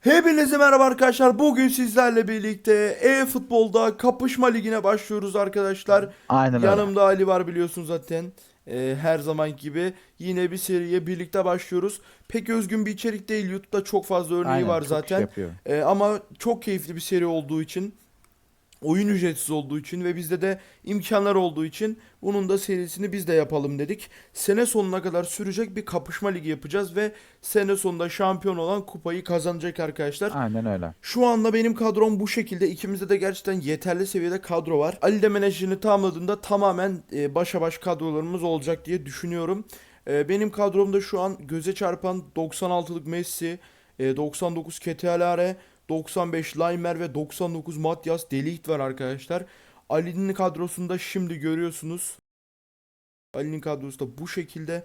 Hepinize merhaba arkadaşlar. Bugün sizlerle birlikte e-futbolda kapışma ligine başlıyoruz arkadaşlar. Aynen öyle. Yanımda Ali var biliyorsun zaten. Ee, her zaman gibi yine bir seriye birlikte başlıyoruz. Pek özgün bir içerik değil. YouTube'da çok fazla örneği Aynen, var çok zaten. Şey yapıyor. Ee, ama çok keyifli bir seri olduğu için, oyun ücretsiz olduğu için ve bizde de imkanlar olduğu için bunun da serisini biz de yapalım dedik. Sene sonuna kadar sürecek bir kapışma ligi yapacağız ve sene sonunda şampiyon olan kupayı kazanacak arkadaşlar. Aynen öyle. Şu anda benim kadrom bu şekilde. İkimizde de gerçekten yeterli seviyede kadro var. Ali de menajerini tamamladığında tamamen e, başa baş kadrolarımız olacak diye düşünüyorum. E, benim kadromda şu an göze çarpan 96'lık Messi, e, 99 Ketealare, 95 Laimer ve 99 Matias Delikt var arkadaşlar. Ali'nin kadrosunda şimdi görüyorsunuz. Ali'nin kadrosu da bu şekilde.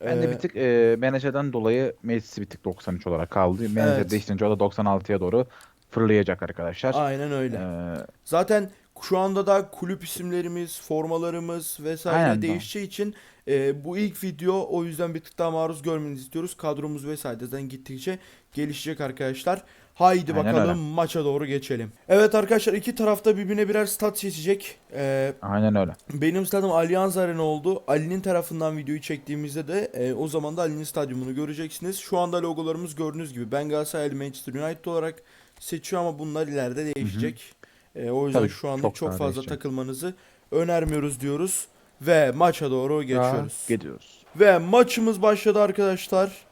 Ben de E, bir tık e, menajerden dolayı Messi bir tık 93 olarak kaldı. Menajer Evet. değiştirince o da 96'ya doğru fırlayacak arkadaşlar. Aynen öyle. Ee, Zaten şu anda da kulüp isimlerimiz, formalarımız vesaire Aynen. değişeceği için e, bu ilk video o yüzden bir tık daha maruz görmenizi istiyoruz. Kadromuz vesaire zaten gittikçe gelişecek arkadaşlar. Haydi Aynen bakalım öyle. maça doğru geçelim. Evet arkadaşlar iki tarafta birbirine birer stat seçecek. E, aynen öyle. benim stadım Allianz Arena oldu. Ali'nin tarafından videoyu çektiğimizde de e, o zaman da Ali'nin stadyumunu göreceksiniz. Şu anda logolarımız gördüğünüz gibi ben Galatasaraylı Manchester United olarak seçiyor ama bunlar ileride değişecek. E, o yüzden Tabii, şu anda çok, çok fazla değişecek. takılmanızı önermiyoruz diyoruz. Ve maça doğru geçiyoruz. Gidiyoruz. Ve maçımız başladı arkadaşlar.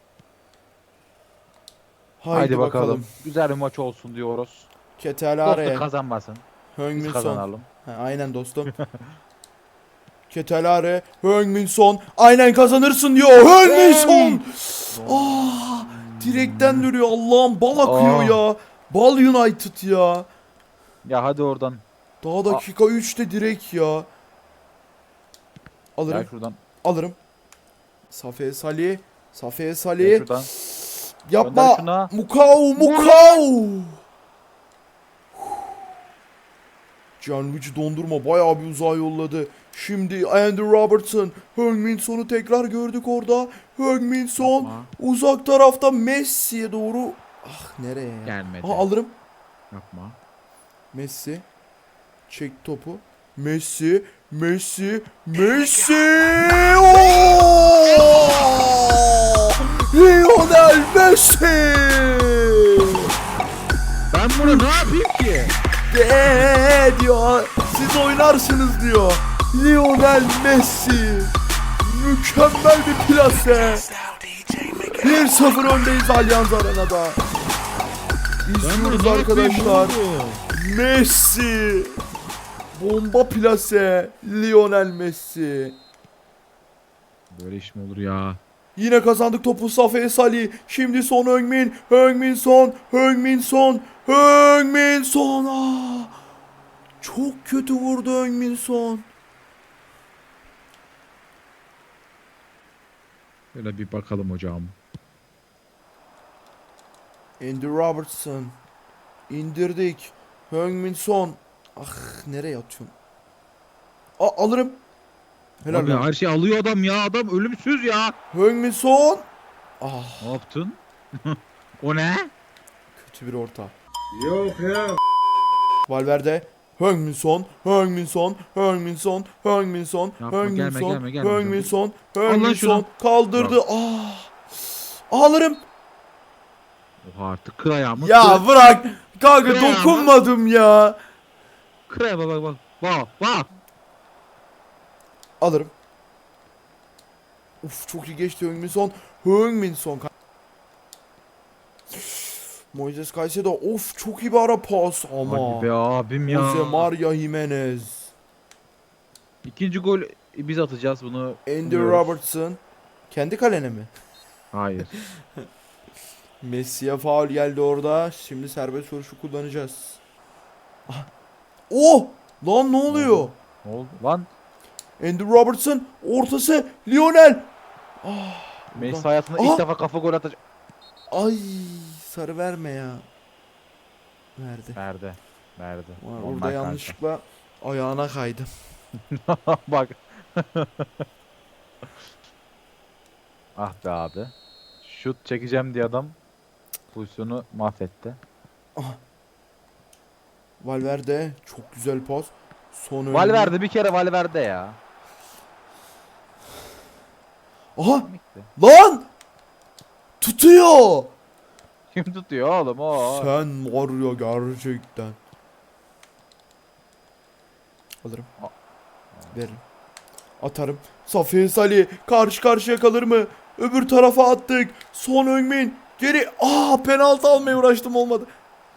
Haydi, Haydi, bakalım. bakalım. Güzel bir maç olsun diyoruz. Ketelare, Dostluk kazanmasın. Biz Heung-min Son. kazanalım. Ha, aynen dostum. Ketelare, Heung-min Son. Aynen kazanırsın diyor. Heung-min Son. Ah, direkten dönüyor. Allah'ım bal akıyor Aa. ya. Bal United ya. Ya hadi oradan. Daha dakika 3'te direk ya. Gel Alırım, şuradan. alırım. Safiye Salih. Safiye Gel Salih. şuradan. Yapma. Şuna. Mukau, Mukau. Gianluigi dondurma bayağı bir uzağa yolladı. Şimdi Andrew Robertson. Heung-min Son'u tekrar gördük orada. Heung-min Son Yapma. uzak tarafta Messi'ye doğru. Ah nereye ya? Gelmedi. Aha alırım. Yapma. Messi. Çek topu. Messi. Messi. Messi. Oo! Lionel Messi. Ben bunu ne yapayım ki? De diyor. Siz oynarsınız diyor. Lionel Messi. Mükemmel bir plase. 1-0 öndeyiz Allianz Arena'da. İzliyoruz arkadaşlar. Messi. Bomba plase. Lionel Messi. Böyle iş mi olur ya? Yine kazandık topu Safiye Salih. Şimdi son Heung-min. Heung-min son. Heung-min son. Heung-min son. Aa! Çok kötü vurdu Heung-min son. Böyle bir bakalım hocam. Andy Robertson. İndirdik. Heung-min son. Ah nereye atıyorsun? Aa, alırım. Helal Abi lan. her şey alıyor adam ya. Adam ölümsüz ya. Heung-min son. Ah Ne yaptın? o ne? kötü bir orta. Yok ya. Valverde. Heung-min son. Heung-min son. Heung-min son. Heung-min son. Yapma, gelme, son. gelme, gelme. Heung-min son. Al Heung-min lan şunu. son. Kaldırdı. Ah. Alırım. Oha artık kır ayağımı. Ya Kır, bırak. Kanka Kır ayağımı. dokunmadım ya. kır ayağıma bak bak. Bak bak. Alırım. Uf çok iyi geçti Heung-min son. Heung-min son. Moises Caicedo of çok iyi bir ara pas ama. Hadi be abim ya. Jose Maria Jimenez. İkinci gol biz atacağız bunu. Andy biliyoruz. Robertson. Kendi kalene mi? Hayır. Messi'ye faul geldi orada. Şimdi serbest vuruşu kullanacağız. Ah. Oh! Lan ne oluyor? Ne oldu? Lan Andy Robertson ortası Lionel. Messi Ulan. hayatında Aha! ilk defa kafa gol atacak. Ay sarı verme ya. Verdi. Verdi. Verdi. Normal Orada kanka. yanlışlıkla ayağına kaydım. bak. ah be abi. Şut çekeceğim diye adam. Pozisyonu mahvetti. Valverde çok güzel pas. Son. Valverde bir kere Valverde ya. Aha lan! Tutuyor. Kim tutuyor oğlum o? Sen var ya gerçekten. Alırım. Veririm. Atarım. Safiye Salih karşı karşıya kalır mı? Öbür tarafa attık. Son Öngmin geri. Aa penaltı almaya uğraştım olmadı.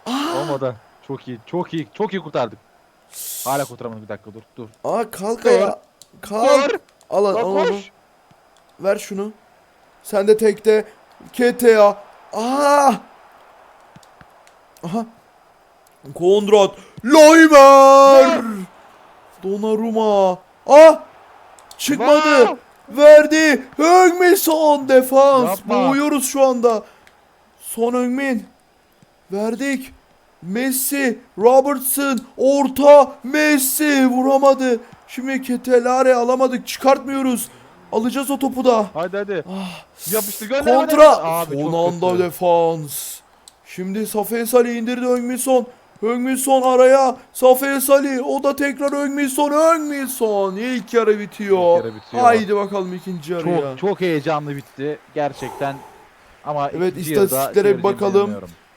Aa, Olmadı. Çok iyi, çok iyi, çok iyi kurtardık. Hala kurtaramadık bir dakika dur, dur. Aa kalk ya. Kalk. Dur! Al al al! Ver şunu. Sen de tekte. KTA. Aa! Aha. Konrad. Laimer. Donnarumma. Ah! Çıkmadı. Wow! Verdi. Heung-min son defans. Yapma. Boğuyoruz şu anda. Son Heung-min. Verdik. Messi, Robertson, orta, Messi vuramadı. Şimdi Ketelare alamadık, çıkartmıyoruz. Alacağız o topu da. Hadi hadi. Ah, Yapıştır gönder. kontra. Abi Son anda kötü. defans. Şimdi Safiye Salih indirdi Heung-min Son. Heung-min Son araya. Safiye Salih. O da tekrar Heung-min Son. Heung-min Son. İlk yarı bitiyor. İlk yarı bitiyor. Haydi bakalım ikinci yarıya. Çok çok heyecanlı bitti gerçekten. Ama Evet, istatistiklere bir bakalım.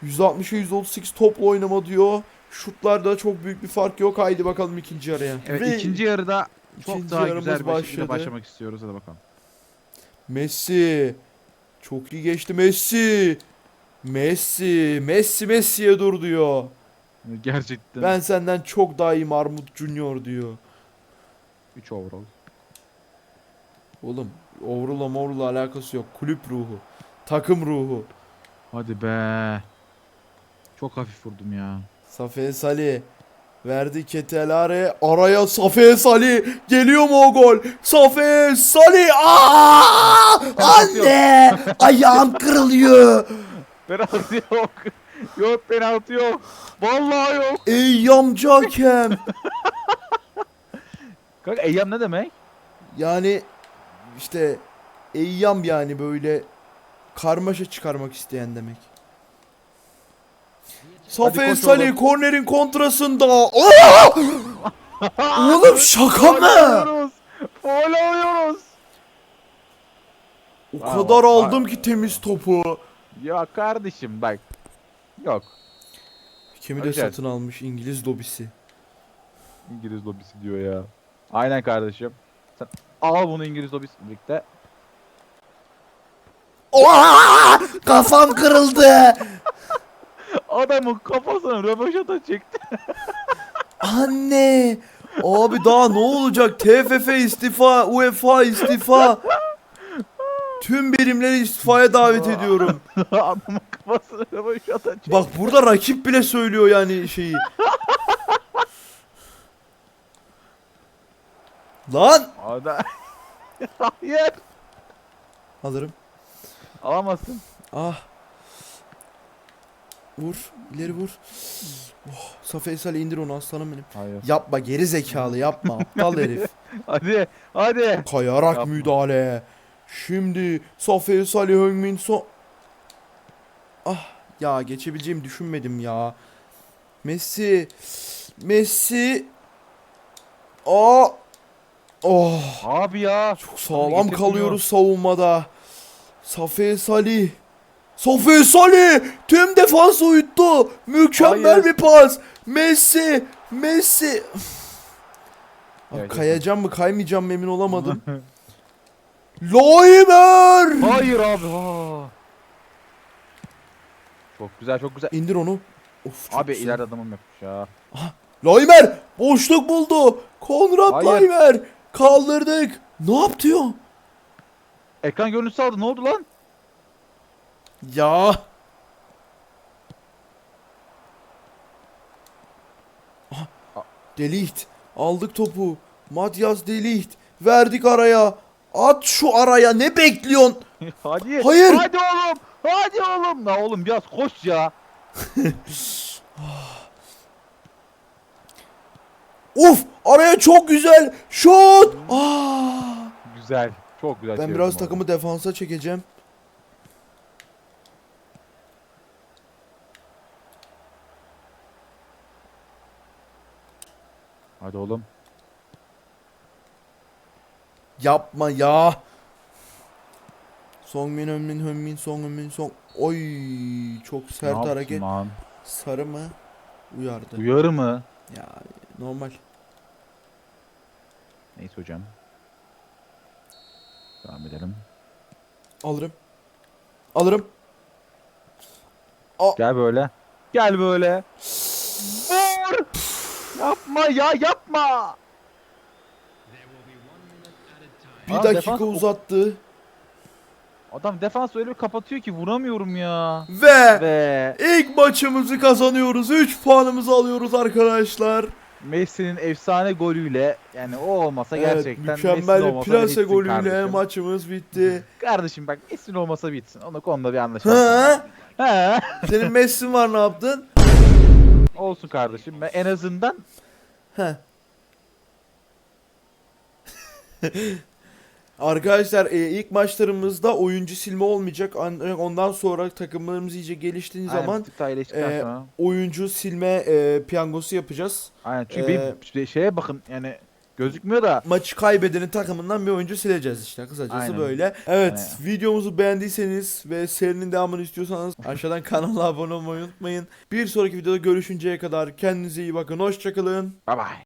160'a 138 topla oynama diyor. Şutlarda çok büyük bir fark yok. Haydi bakalım ikinci yarıya. Evet Ve ikinci yarıda çok ikinci daha yarımız güzel bir şekilde başladı. başlamak istiyoruz hadi bakalım. Messi. Çok iyi geçti Messi. Messi. Messi Messi'ye dur diyor. Gerçekten Ben senden çok daha iyi Marmut Junior diyor. 3 overall. Oğlum overall'la morall'la alakası yok. Kulüp ruhu. Takım ruhu. Hadi be. Çok hafif vurdum ya. Safiye Salih. Verdi Ketelare. Araya Safiye Salih. Geliyor mu o gol? Safiye Salih. Aa! Anne! Ayağım kırılıyor. Penaltı yok. yok penaltı yok. Vallahi yok. Ey yamcı hakem. Kanka Eyyam ne demek? Yani işte eyyam yani böyle karmaşa çıkarmak isteyen demek. Safiye koş Salih oğlum. kornerin kontrasında. Aa! Oğlum şaka mı? Foul alıyoruz. O Bravo. kadar aldım ki temiz topu. Ya kardeşim bak. Yok. Kimi de satın almış İngiliz lobisi. İngiliz lobisi diyor ya. Aynen kardeşim. Sen al bunu İngiliz lobisi birlikte. Aa! Kafam kırıldı. Adamın kafasına röveşata çekti. Anne. Abi daha ne olacak? TFF istifa, UEFA istifa. Tüm birimleri istifaya davet ediyorum. Adamın kafasına röveşata çekti. Bak burada rakip bile söylüyor yani şeyi. Lan! Adam... Hayır. Alırım. Alamazsın. Ah. Vur. ileri vur. Oh, Salih indir onu aslanım benim. Hayır. Yapma geri zekalı yapma aptal herif. Hadi. Hadi. Kayarak Yapma. müdahale. Şimdi Safiye Salih Heung-min Son. Ah ya geçebileceğimi düşünmedim ya. Messi. Messi. Aa. Oh. Abi ya. Çok sağlam kalıyoruz savunmada. Safiye Salih. Safiye Salih tüm defans uyuttu. Mükemmel Hayır. bir pas. Messi. Messi. Abi Evet, kayacağım mı kaymayacağım mı emin olamadım. Laimer. Hayır abi. ha. Çok güzel çok güzel. İndir onu. Of, çok Abi güzel. ileride adamım yapmış ya. Laimer boşluk buldu. Konrad Hayır. Laimer. Kaldırdık. Ne yaptı ya? Ekran görüntüsü aldı. Ne oldu lan? Ya. Aha, Delicht. Aldık topu. Matias Delicht. Verdik araya. At şu araya. Ne bekliyorsun? Hadi. Hayır. Hadi oğlum. Hadi oğlum. La oğlum biraz koş ya. Uf! Araya çok güzel. Şut! Aa! Güzel. Çok güzel. Ben biraz takımı defansa çekeceğim. Hadi oğlum. Yapma ya. Song min hön min hön min song hön min song. Oy çok Ne sert yaptın hareket. lan? Sarı mı? Uyardı. Uyarı mı? ya normal. Neyse hocam. Devam edelim. Alırım. Alırım. Gel böyle. Gel böyle. Yapma ya yapma. Bir Aa, dakika defans- uzattı. Adam defans öyle bir kapatıyor ki vuramıyorum ya. Ve Ve ilk maçımızı kazanıyoruz. 3 puanımızı alıyoruz arkadaşlar. Messi'nin efsane golüyle yani o olmasa Evet, gerçekten mükemmel Messi'nin bir olmasa plase bitsin golüyle kardeşim. maçımız bitti. Kardeşim bak Messi'nin olmasa bitsin. Onu konuda bir anlaşalım. Ha? Senin Messi'in var ne yaptın? Olsun kardeşim. Ben en azından. Arkadaşlar e, ilk maçlarımızda oyuncu silme olmayacak. An- Ondan sonra takımlarımız iyice geliştiği Aynen, zaman e, sonra. oyuncu silme e, piyangosu yapacağız. Aynen çünkü e, bir şeye bakın yani gözükmüyor da Maçı kaybedenin takımından bir oyuncu sileceğiz işte kısacası Aynen. böyle. Evet Aynen. videomuzu beğendiyseniz ve serinin devamını istiyorsanız aşağıdan kanala abone olmayı unutmayın. Bir sonraki videoda görüşünceye kadar kendinize iyi bakın. Hoşçakalın. bye bye.